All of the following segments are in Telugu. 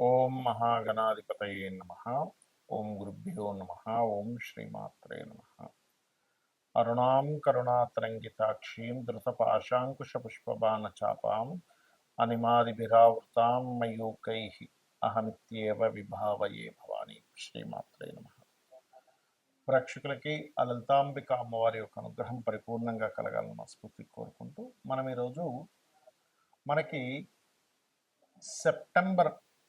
ఓం మహాగణాధిపతయే నమ. ఓం గురుభ్యో నమ. ఓం శ్రీమాత్రే నమ. అరుణాం కరుణాతరంగితాక్షీం ధృతపాశాంకుశపుష్పబాణచాపాం అనిమాదిభిరావృతాం మయూకై అహమిత్యేవ విభావయే భవాని. శ్రీమాత్రే నమ. ప్రేక్షకులకి ఆ లలితాంబిక అమ్మవారి యొక్క అనుగ్రహం పరిపూర్ణంగా కలగాలని మనస్ఫూర్తి కోరుకుంటూ మనం ఈరోజు మనకి సెప్టెంబర్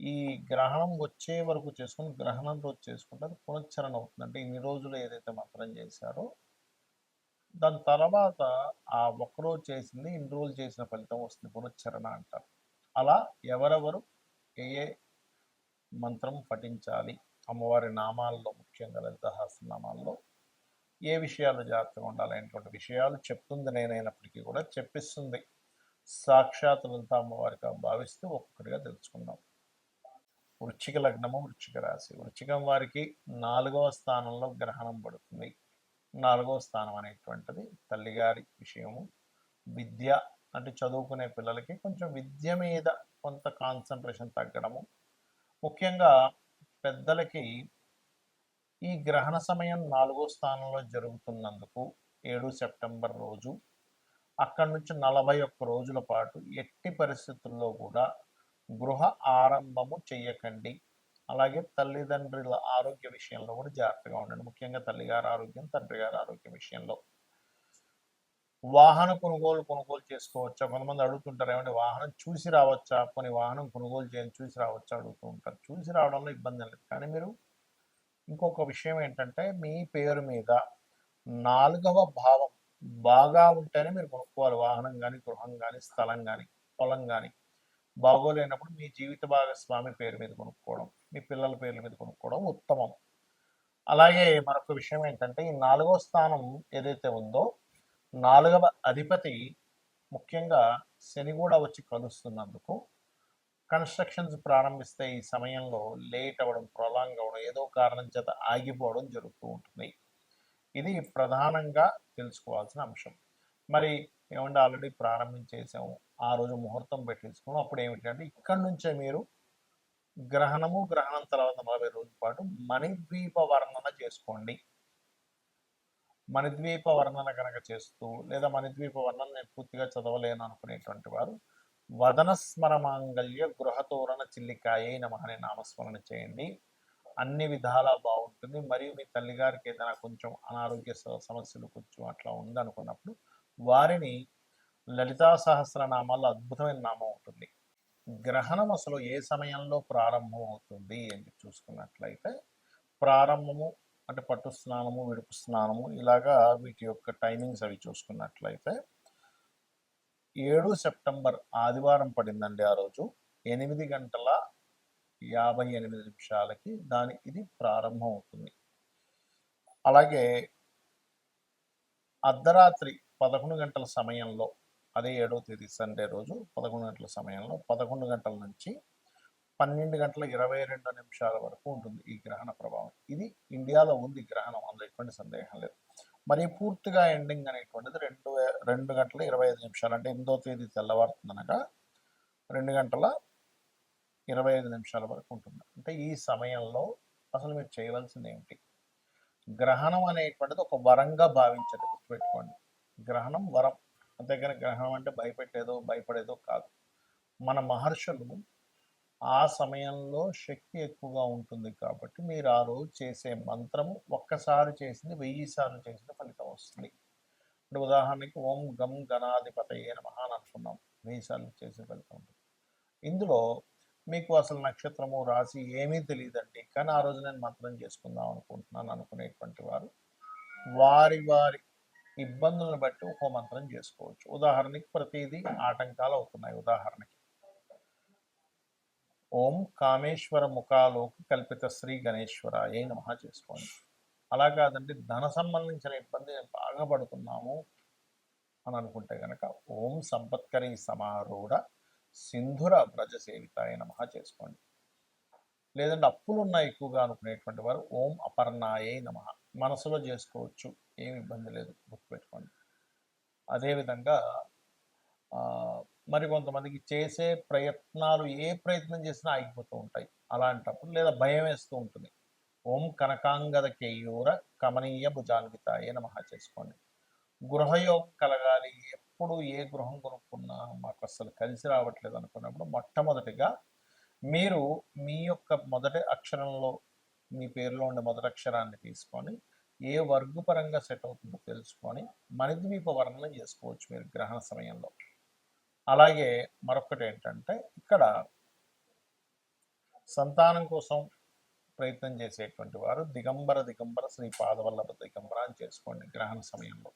ఈ గ్రహణం వచ్చే వరకు చేసుకుని గ్రహణం రోజు చేసుకుంటే అది పునశ్చరణ అవుతుంది. అంటే ఇన్ని రోజులు ఏదైతే మంత్రం చేశారో దాని తర్వాత ఆ ఒక్కరోజు చేసింది ఇన్ని రోజులు చేసిన ఫలితం వస్తుంది పునశ్చరణ అంటారు. అలా ఎవరెవరు ఏ ఏ మంత్రం పఠించాలి అమ్మవారి నామాల్లో ముఖ్యంగా లలిత నామాల్లో ఏ విషయాలు జాగ్రత్తగా ఉండాలనేటువంటి విషయాలు చెప్తుంది నేనైనప్పటికీ కూడా చెప్పిస్తుంది. సాక్షాత్ లలిత అమ్మవారిగా భావిస్తూ ఒక్కొక్కటిగా తెలుసుకుందాం. వృచ్చిక లగ్నము వృచ్చిక రాశి. వృచ్చికం వారికి నాలుగవ స్థానంలో గ్రహణం పడుతుంది. నాలుగవ స్థానం అనేటువంటిది తల్లిగారి విషయము. విద్య అంటే చదువుకునే పిల్లలకి కొంచెం విద్య మీద కొంత కాన్సన్ట్రేషన్ తగ్గడము. ముఖ్యంగా పెద్దలకి ఈ గ్రహణ సమయం నాలుగో స్థానంలో జరుగుతున్నందుకు ఏడు సెప్టెంబర్ రోజు అక్కడి నుంచి నలభై ఒక్క రోజుల పాటు ఎట్టి పరిస్థితుల్లో కూడా గృహ ఆరంభము చేయకండి అలాగే తల్లిదండ్రుల ఆరోగ్య విషయంలో కూడా జాగ్రత్తగా ఉండండి. ముఖ్యంగా తల్లిగారి ఆరోగ్యం తండ్రి గారి ఆరోగ్యం విషయంలో. వాహన కొనుగోలు కొనుగోలు చేసుకోవచ్చా? కొంతమంది అడుగుతుంటారు ఏమంటే వాహనం చూసి రావచ్చా? కొన్ని వాహనం కొనుగోలు చేయని చూసి రావచ్చా? అడుగుతూ ఉంటారు. చూసి రావడంలో ఇబ్బంది లేదు. కానీ మీరు ఇంకొక విషయం ఏంటంటే మీ పేరు మీద నాలుగవ భావం బాగా ఉంటేనే మీరు కొనుక్కోవాలి. వాహనం కానీ గృహం కానీ స్థలం కానీ పొలం కానీ బాగోలేనప్పుడు మీ జీవిత భాగస్వామి పేరు మీద కొనుక్కోవడం మీ పిల్లల పేర్ల మీద కొనుక్కోవడం ఉత్తమం. అలాగే మరొక విషయం ఏంటంటే ఈ నాలుగో స్థానం ఏదైతే ఉందో నాలుగవ అధిపతి ముఖ్యంగా శని కూడా వచ్చి కలుస్తున్నందుకు కన్స్ట్రక్షన్స్ ప్రారంభిస్తే ఈ సమయంలో లేట్ అవ్వడం ప్రొలాంగ్ అవ్వడం ఏదో కారణం చేత ఆగిపోవడం జరుగుతూ ఉంటుంది. ఇది ప్రధానంగా తెలుసుకోవాల్సిన అంశం. మరి ఏమంటే ఆల్రెడీ ప్రారంభించేసాము. ఆ రోజు ముహూర్తం పెట్టించుకున్నాం అప్పుడు ఏమిటంటే ఇక్కడ నుంచే మీరు గ్రహణము గ్రహణం తర్వాత నలభై రోజుల పాటు మణిద్వీప వర్ణన చేసుకోండి. మణిద్వీప వర్ణన కనుక చేస్తూ లేదా మణిద్వీప వర్ణన నేను పూర్తిగా చదవలేను అనుకునేటువంటి వారు వదన స్మరమాంగల్య గృహతోరణ చిల్లికాయే నమ అనే నామస్మరణ చేయండి. అన్ని విధాలా బాగుంటుంది. మరియు మీ తల్లిగారికి ఏదైనా కొంచెం అనారోగ్య సమస్యలు కొంచెం అట్లా ఉందనుకున్నప్పుడు వారిని లలితా సహస్రనామాల్లో అద్భుతమైన నామం ఉంటుంది. గ్రహణం అసలు ఏ సమయంలో ప్రారంభం అవుతుంది అని చూసుకున్నట్లయితే ప్రారంభము అంటే పట్టు స్నానము విడుపు స్నానము ఇలాగా వీటి యొక్క టైమింగ్స్ అవి చూసుకున్నట్లయితే ఏడు సెప్టెంబర్ ఆదివారం పడిందండి ఆ రోజు. ఎనిమిది గంటల యాభై ఎనిమిది నిమిషాలకి దాని ఇది ప్రారంభం అవుతుంది అలాగే అర్ధరాత్రి పదకొండు గంటల సమయంలో అదే ఏడవ తేదీ సండే రోజు పదకొండు గంటల సమయంలో పదకొండు గంటల నుంచి పన్నెండు గంటల ఇరవై రెండు నిమిషాల వరకు ఉంటుంది ఈ గ్రహణ ప్రభావం. ఇది ఇండియాలో ఉంది గ్రహణం అందులో ఎటువంటి సందేహం లేదు. మరి పూర్తిగా ఎండింగ్ అనేటువంటిది రెండు రెండు గంటల ఇరవై ఐదు నిమిషాలు అంటే ఎనిమిదో తేదీ తెల్లవారుతుందనగా రెండు గంటల ఇరవై ఐదు నిమిషాల వరకు ఉంటుంది. అంటే ఈ సమయంలో అసలు మీరు చేయవలసింది ఏమిటి గ్రహణం అనేటువంటిది ఒక వరంగా భావించదు గుర్తుపెట్టుకోండి. గ్రహణం వరం. అంతేగాని గ్రహణం అంటే భయపెట్టేదో భయపడేదో కాదు. మన మహర్షులు ఆ సమయంలో శక్తి ఎక్కువగా ఉంటుంది కాబట్టి మీరు ఆ రోజు చేసే మంత్రము ఒక్కసారి చేసింది వెయ్యి సార్లు చేసిన ఫలితం వస్తుంది. ఇప్పుడు ఉదాహరణకి ఓం గం గణాధిపతయ్యే నమః అని అనుకున్నాం. వెయ్యి సార్లు చేసే ఫలితం ఉంటుంది. ఇందులో మీకు అసలు నక్షత్రము రాశి ఏమీ తెలియదండి. కానీ ఆ రోజు నేను మంత్రం చేసుకుందాం అనుకుంటున్నాను అనుకునేటువంటి వారు. వారి వారి ఇబ్బందులను బట్టి ఒక మంత్రం చేసుకోవచ్చు. ఉదాహరణకి ప్రతిదీ ఆటంకాలు అవుతున్నాయి ఉదాహరణకి ఓం కామేశ్వర ముఖాలోకి కల్పిత శ్రీ గణేశ్వరాయ నమః చేసుకోండి. అలా కాదంటే ధన సంబంధించిన ఇబ్బంది బాగా పడుతున్నాము అని అనుకుంటే కనుక ఓం సంపత్కరి సమారూఢ సింధుర వ్రజ సేవితాయ నమః చేసుకోండి. లేదంటే అప్పులు ఉన్నాయి ఎక్కువగా అనుకునేటువంటి వారు ఓం అపర్ణాయే నమ మనసులో చేసుకోవచ్చు. ఏమి ఇబ్బంది లేదు గుర్తుపెట్టుకోండి. అదేవిధంగా మరి కొంతమందికి చేసే ప్రయత్నాలు ఏ ప్రయత్నం చేసినా ఆగిపోతూ ఉంటాయి. అలాంటప్పుడు లేదా భయం వేస్తూ ఉంటుంది. ఓం కనకాంగద కేయూర కమనీయ భుజాన్వితాయే నమ చేసుకోండి. గృహయోగం కలగాలి. ఎప్పుడు ఏ గృహం కొనుక్కున్నా మాకు అసలు కలిసి రావట్లేదు అనుకున్నప్పుడు మొట్టమొదటిగా మీరు మీ యొక్క మొదటి అక్షరంలో మీ పేరులో ఉండే మొదటి అక్షరాన్ని తీసుకొని ఏ వర్గు పరంగా సెట్ అవుతుందో తెలుసుకొని మణిద్వీప వర్ణన చేసుకోవచ్చు మీరు గ్రహణ సమయంలో. అలాగే మరొకటి ఏంటంటే ఇక్కడ సంతానం కోసం ప్రయత్నం చేసేటువంటి వారు దిగంబర దిగంబర శ్రీ పాదవల్లభ దిగంబర అని చేసుకోండి గ్రహణ సమయంలో.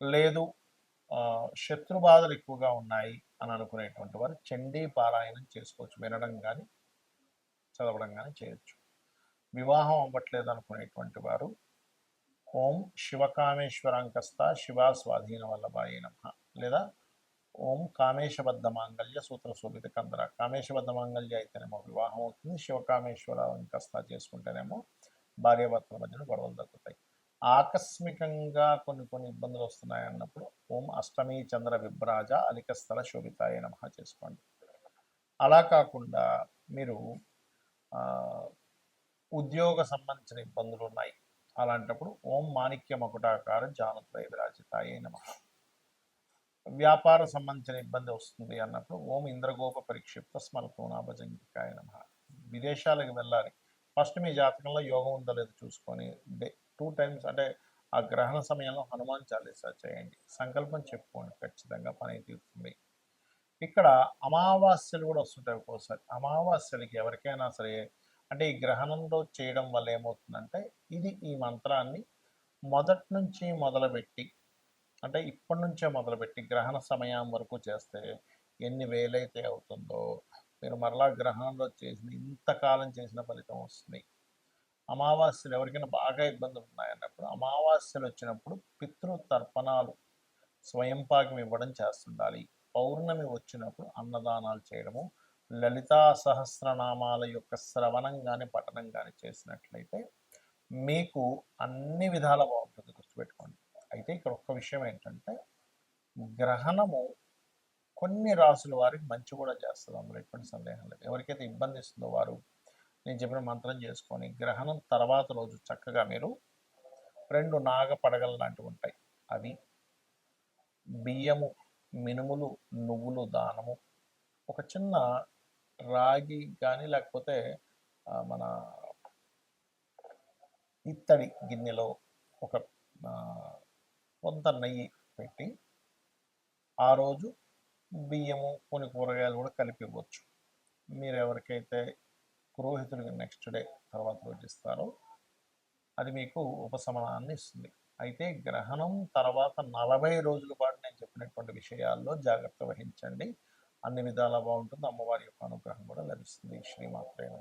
లేదు శత్రు బాధలు ఎక్కువగా ఉన్నాయి అని అనుకునేటువంటి వారు చండీ పారాయణం చేసుకోవచ్చు. వినడం కానీ చదవడం కానీ చేయొచ్చు. వివాహం అవ్వట్లేదు అనుకునేటువంటి వారు ఓం శివకామేశ్వరాంకస్త శివా స్వాధీన వల్లభాయ నమ లేదా ఓం కామేశబద్ధ మాంగళ్య సూత్ర శోభిత కందర. కామేశబద్ధ మాంగళ్య అయితేనేమో వివాహం అవుతుంది. శివకామేశ్వర అంకస్త చేసుకుంటేనేమో భార్యాభర్తల మధ్యన గొడవలు తగ్గుతాయి. ఆకస్మికంగా కొన్ని కొన్ని ఇబ్బందులు వస్తున్నాయి అన్నప్పుడు ఓం అష్టమి చంద్ర విభ్రాజ అలికస్థల శోభితాయ నమ చేసుకోండి. అలా కాకుండా మీరు ఉద్యోగ సంబంధించిన ఇబ్బందులు ఉన్నాయి. అలాంటప్పుడు ఓం మాణిక్య మకుటాకార జానత్రయ విరాజితాయే నమ. వ్యాపార సంబంధించిన ఇబ్బంది వస్తుంది అన్నప్పుడు ఓం ఇంద్రగోప పరిక్షిప్త స్మరతోనాభజంకాయ నమ. విదేశాలకు వెళ్ళాలి. ఫస్ట్ మీ జాతకంలో యోగం ఉందో లేదో చూసుకొని డే టూ టైమ్స్ అంటే ఆ గ్రహణ సమయంలో హనుమాన్ చాలీసా చేయండి. సంకల్పం చెప్పుకోండి. ఖచ్చితంగా పని తీరుతుంది. ఇక్కడ అమావాస్యలు కూడా వస్తుంటాయి ఒక్కోసారి. అమావాస్యలకి ఎవరికైనా సరే అంటే ఈ గ్రహణంలో చేయడం వల్ల ఏమవుతుందంటే ఇది ఈ మంత్రాన్ని మొదటి నుంచి మొదలుపెట్టి అంటే ఇప్పటి నుంచే మొదలుపెట్టి గ్రహణ సమయం వరకు చేస్తే ఎన్ని వేలైతే అవుతుందో మీరు మరలా గ్రహణంలో చేసిన ఇంతకాలం చేసిన ఫలితం వస్తుంది. అమావాస్యలు ఎవరికైనా బాగా ఇబ్బందులు ఉన్నాయన్నప్పుడు అమావాస్యలు వచ్చినప్పుడు పితృతర్పణాలు స్వయంపాకం ఇవ్వడం చేస్తుండాలి. పౌర్ణమి వచ్చినప్పుడు అన్నదానాలు చేయడము లలితా సహస్రనామాల యొక్క శ్రవణం కానీ పఠనం కానీ చేసినట్లయితే మీకు అన్ని విధాల బాగుంటుంది గుర్తుపెట్టుకోండి. అయితే ఇక్కడ ఒక్క విషయం ఏంటంటే గ్రహణము కొన్ని రాసుల వారికి మంచి కూడా చేస్తుంది. అందులో ఎటువంటి సందేహం లేదు. ఎవరికైతే ఇబ్బంది ఇస్తుందో వారు నేను చెప్పిన మంత్రం చేసుకొని గ్రహణం తర్వాత రోజు చక్కగా మీరు రెండు నాగ పడగలు లాంటివి ఉంటాయి. అవి బియ్యము మినుములు నువ్వులు దానము ఒక చిన్న రాగి కానీ లేకపోతే మన ఇత్తడి గిన్నెలో ఒక కొంత నెయ్యి పెట్టి ఆ రోజు బియ్యము కొన్ని కూరగాయలు కూడా కలిపి ఇవ్వచ్చు మీరు ఎవరికైతే పురోహితుడికి నెక్స్ట్ డే తర్వాత రోజు ఇస్తారో అది మీకు ఉపశమనాన్ని ఇస్తుంది. అయితే గ్రహణం తర్వాత నలభై రోజుల పాటు నేను చెప్పినటువంటి విషయాల్లో జాగ్రత్త వహించండి. అన్ని విధాలా బాగుంటుంది. అమ్మవారి యొక్క అనుగ్రహం కూడా లభిస్తుంది. శ్రీమాత్రేమ